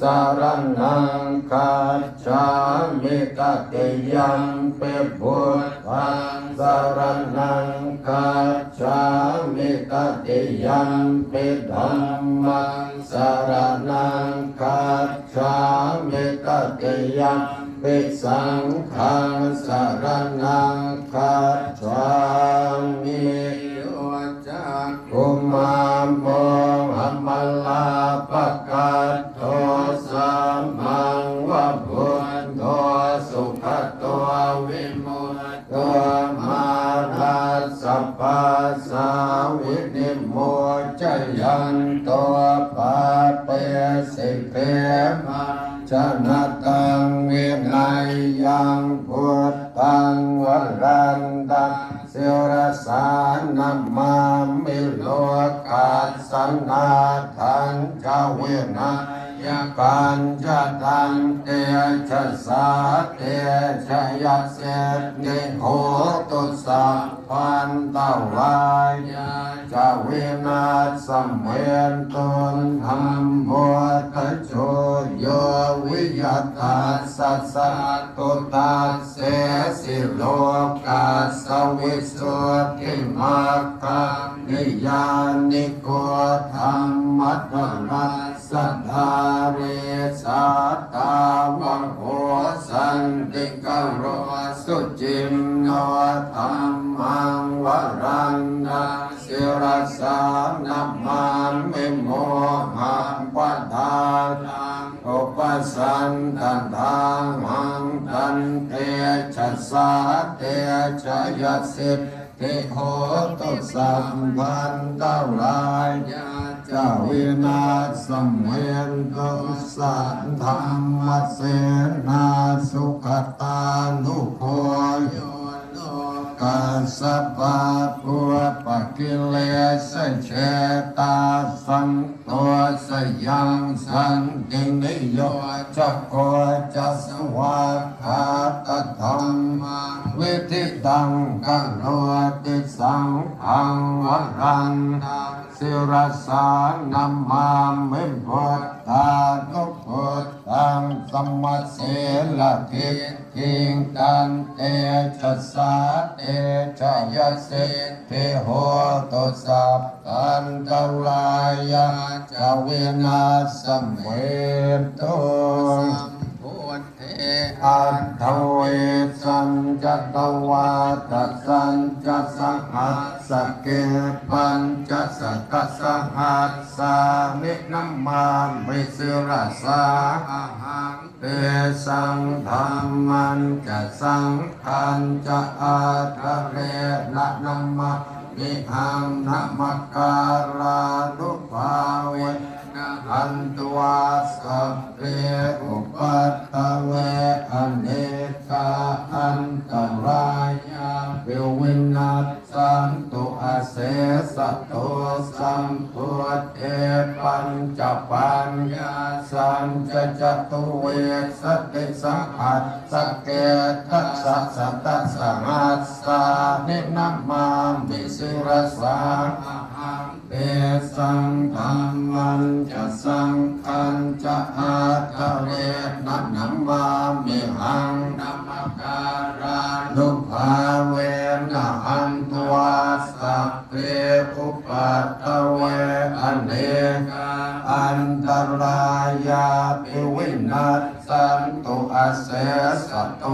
สารนังคัจามิตติยังเปพุทธังสารนังคัจามิตติยังเปธัมมังสารนังคัจามิตติยังเปสังฆังสารนังคัจามิโยจักกุมาโม มา ยกันจะตันเตชะสาเตชะยัสเสนิโหตุสัพพันตวายจะวินาสัมเวนตุนธรรมโมทโชโยวิยตัสสัสสตุตัสเสสิโลกัสสวิสุทธิมัคคะนิยานิโกธรรมัตมัส สัทธาเรสัตตาวังโหสันติกโรสุจิมโนธรรมังวรันนาสิรสานัมมามิโมหังปัฏฐานังอุปสันตันทางหังตันเตชะสาเตชะยัสสิทิโหตุสัมพันตรายยา จาวินาสัมเวนตุสัทธรรมเสนาสุขตานุโคโยกัสสะปะปุปะกิเลสเชตาสังตัวสยังสันตินิโยจักโกจัสวะคาตธรรมวิธิตังกันโนติสังขังวรันตัง สิรสานัมมามิพุทธานุพุทธังสมัสเสลทิทิงกันเตชะสาเตชะยัสเสเทโหตุสัพพันตรายาจาเวนัสสัมเวตุพุทเทอัตถเวสั จตวาตสัญจสหัสสเกปัญจสัตตสหัสสานินัมมามิสิรสาหังเตสังธรรมันจะสังขันจะอาทะเรนะนัมมามิหังนัมการานุภาเว อันตัวสัพเพอุปัตตะเวอเนกาอันตรายาเววินัสสันตุอาเสสะโตสัมพุทเทปัญจปัญญาสัญจจตุเวสติสังหัสสเกตัสสะสัตตะสังหัสสานินัมมามิสิรสา เตสังธรรมันจะสังขันจะอาทะเรนันัมมามิหังนัมการานุภาเวนะอันตวาสัพเพอุปัตตะเวอเนกาอันตรายาภิวินัสสันตุอาเสสะโต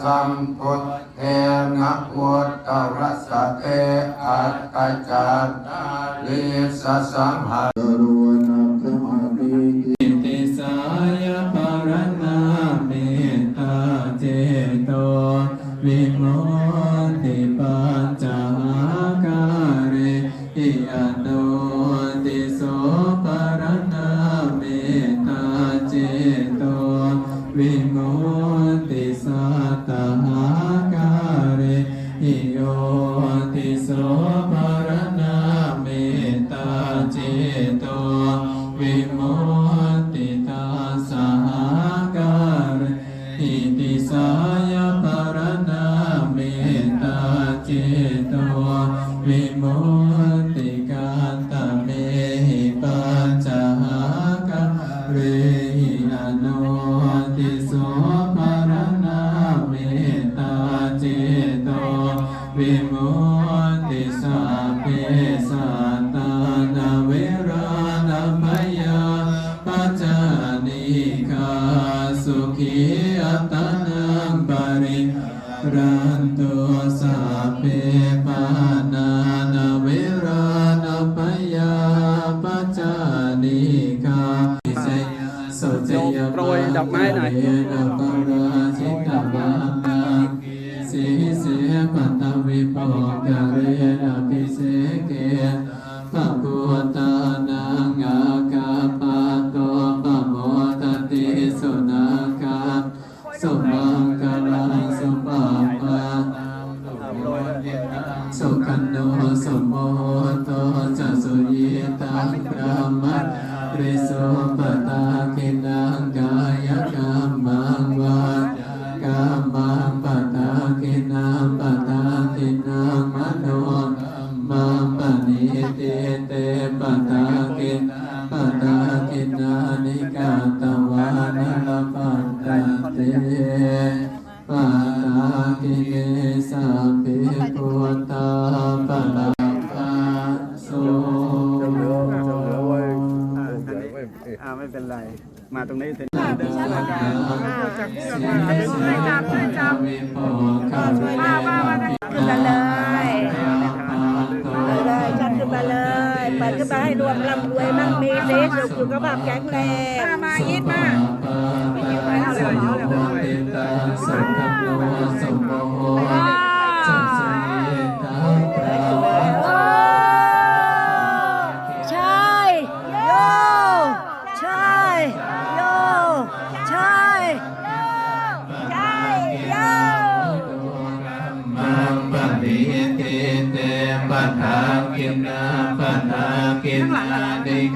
สัมพุทเทนะวุ ตตรัสเตอัตตจันตาลิสสัมหารู ภิโสภารณาเมตตาเจโตวิโมติตาสหการอิติสายภารณาเมตตจิตโตวิโม สัตตานาเวรานาพยาปัจจานิกาสุขีอัตตานังปริรันตุสัพเพปานานาเวรานาพยาปัจจานิกาสุจยโปรยดอกไม้หน่อย ริสุปตาคินังกายกรรมังวากรรมังปตาคินังปตาคินังมโนมังปณิติเตปตาคิปตาคินา เป็นไร มาตรงนี้เสร็จจักจักจักวิโภคาเวนะขึ้นมาเลยเลยชันขึ้นมาเลยเปิดขึ้นมาให้รวมร่ำรวยมั่งมีสีสุขสุขภาพแข็งแรงมายิดมาสยโมติตาสังฆโนสมโม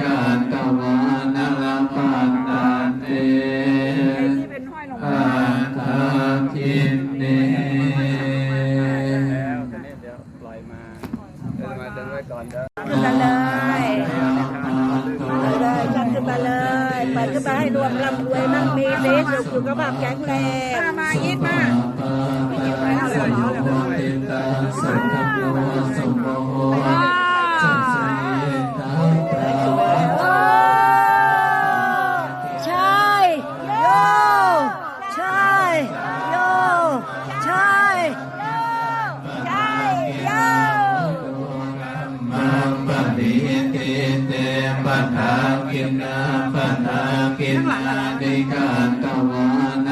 การตวานะละปัตตาเตปัฏฐากินเนแล้วตอนนี้เดี๋ยวปล่อยมาเดินมาเดินไว้ก่อนเด้อขึ้นมาเลยมาเลยชันขึ้นมาเลยเปิดขึ้นมาให้รวมร่ำรวยมั่งมีสีสุขสุขภาพแข็งแรงมายิดมาสยโมติตาสังฆโนสมโม ปนาปัฏฐากินานิการตวานา